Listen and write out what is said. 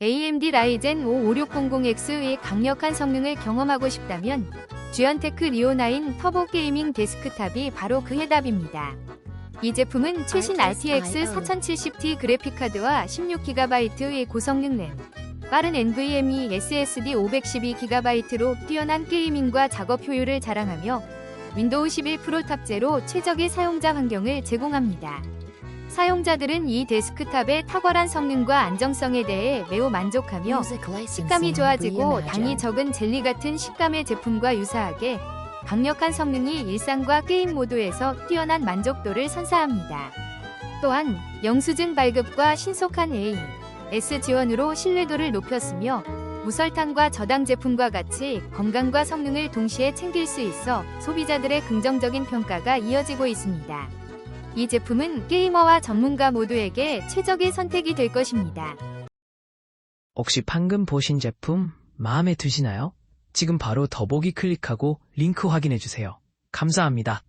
AMD 라이젠 55600X의 강력한 성능을 경험하고 싶다면 주연테크 리오9 터보 게이밍 데스크탑이 바로 그 해답입니다. 이 제품은 최신 RTX 4070Ti 그래픽카드와 16GB의 고성능 램, 빠른 NVMe SSD 512GB로 뛰어난 게이밍과 작업 효율을 자랑하며 윈도우 11 프로 탑재로 최적의 사용자 환경을 제공합니다. 사용자들은 이 데스크탑의 탁월한 성능과 안정성에 대해 매우 만족하며 식감이 좋아지고 당이 적은 젤리 같은 식감의 제품과 유사하게 강력한 성능이 일상과 게임 모두에서 뛰어난 만족도를 선사합니다. 또한 영수증 발급과 신속한 A, S 지원으로 신뢰도를 높였으며 무설탕과 저당 제품과 같이 건강과 성능을 동시에 챙길 수 있어 소비자들의 긍정적인 평가가 이어지고 있습니다. 이 제품은 게이머와 전문가 모두에게 최적의 선택이 될 것입니다. 혹시 방금 보신 제품 마음에 드시나요? 지금 바로 더보기 클릭하고 링크 확인해 주세요. 감사합니다.